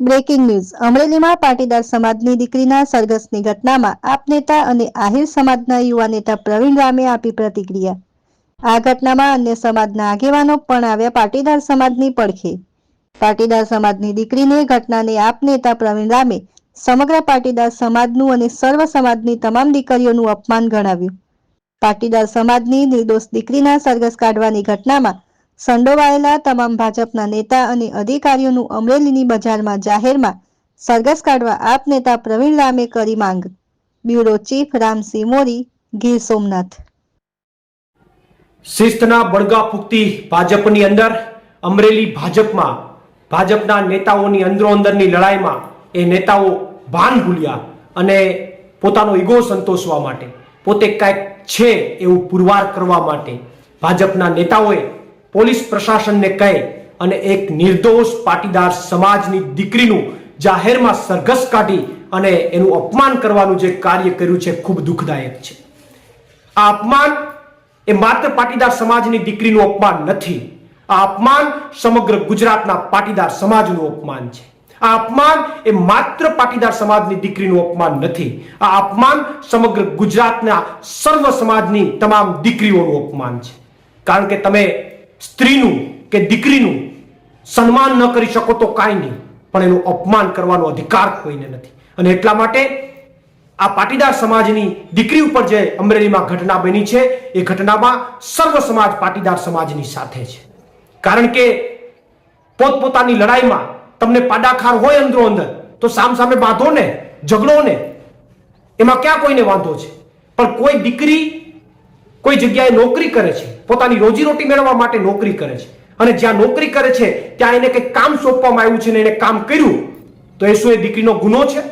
Breaking news અમરેલીમાં પાટીદાર સમાજની દીકરીના સરઘસની ઘટનામાં આપ નેતા અને આહિર સમાજના યુવા નેતા પ્રવીણ રામે આપી પ્રતિક્રિયા. આ ઘટનામાં અન્ય સમાજના આગેવાનો પણ આવ્યા પાટીદાર સમાજની પડખે. પાટીદાર સમાજની દીકરીને ઘટનાને આપ નેતા પ્રવીણ રામે સમગ્ર પાટીદાર સમાજનું અને સર્વ સમાજની તમામ દીકરીઓનું અપમાન ગણાવ્યું. પાટીદાર સમાજની નિર્દોષ દીકરીના સરઘસ કાઢવાની ઘટનામાં સંડોવાયેલા તમામ ભાજપના નેતા અને અધિકારીઓનું અમરેલીની બજારમાં જાહેરમાં સરઘસ કાઢવા આપ નેતા પ્રવીણ રામે કરી માંગ. Bureau chief Ramsinh Mori, Gir Somnath. શિસ્તના બળગા ફૂકતી ભાજપની અંદર, અમરેલી ભાજપમાં, ભાજપના નેતાઓની અંદરો અંદરની લડાઈમાં એ નેતાઓ ભાન ભૂલ્યા અને પોતાનો ઈગો સંતોષવા માટે, પોતે કાંઈક છે એવું પુરવાર કરવા માટે ભાજપના નેતાઓએ પોલીસ પ્રશાસનને કહે અને એક નિર્દોષ પાટીદાર સમાજની દીકરીનું જાહેરમાં સરઘસ કાઢી અને એનું અપમાન કરવાનું જે કાર્ય કર્યું છે, ખૂબ દુઃખદાયક છે. આ અપમાન એ માત્ર પાટીદાર સમાજની દીકરીનું અપમાન નથી. આ અપમાન સમગ્ર ગુજરાતના પાટીદાર સમાજનું અપમાન છે. આ અપમાન એ માત્ર પાટીદાર સમાજની દીકરીનું અપમાન નથી. આ અપમાન સમગ્ર ગુજરાતના સર્વ સમાજની તમામ દીકરીઓનું અપમાન છે. કારણ કે તમે સ્ત્રીનું કે દીકરીનું સન્માન ન કરી શકો તો કાંઈ નહીં, પણ એનું અપમાન કરવાનો અધિકાર કોઈને નથી. અને એટલા માટે આ પાટીદાર સમાજની દીકરી ઉપર જે અમરેલીમાં ઘટના બની છે, એ ઘટનામાં સર્વ સમાજ પાટીદાર સમાજની સાથે છે. કારણ કે પોતપોતાની લડાઈમાં તમને પાડાખાર હોય અંદરો અંદર, તો સામ સામે બાંધો ને, ઝઘડો ને, એમાં ક્યાં કોઈને વાંધો છે? પણ કોઈ દીકરી કોઈ જગ્યાએ નોકરી કરે છે, પોતાની રોજીરોટી મેળવવા માટે નોકરી કરે છે. અને જ્યાં નોકરી કરે છે, ત્યાં એને કંઈક કામ સોંપવામાં આવ્યું છે ને એને કામ કર્યું, તો એ શું એ દીકરીનો ગુનો છે?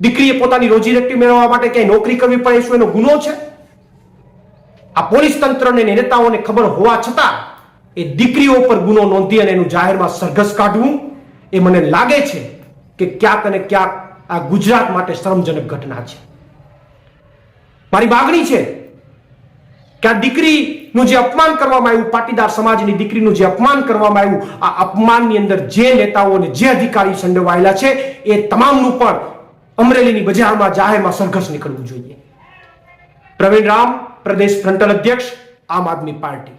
દીકરીએ પોતાની રોજીરોટી મેળવવા માટે ક્યાંય નોકરી કરવી પડે એ શું એનો ગુનો છે? આ પોલીસ તંત્રને નેતાઓને ખબર હોવા છતાં, એ દીકરીઓ પર ગુનો નોંધી અને એનું જાહેરમાં સરઘસ કાઢવું, એ મને લાગે છે કે ક્યાંક અને ક્યાંક આ ગુજરાત માટે શરમજનક ઘટના છે. મારી માગણી છે કે આ દીકરીનું જે અપમાન કરવામાં આવ્યું, પાટીદાર સમાજની દીકરીનું જે અપમાન કરવામાં આવ્યું, આ અપમાનની અંદર જે નેતાઓ અને જે અધિકારી સંડોવાયેલા છે, એ તમામનું પણ અમરેલીની બજારમાં જાહેરમાં સંઘર્ષ નીકળવું જોઈએ. પ્રવીણ રામ, પ્રદેશ ફ્રન્ટલ અધ્યક્ષ, આમ આદમી પાર્ટી.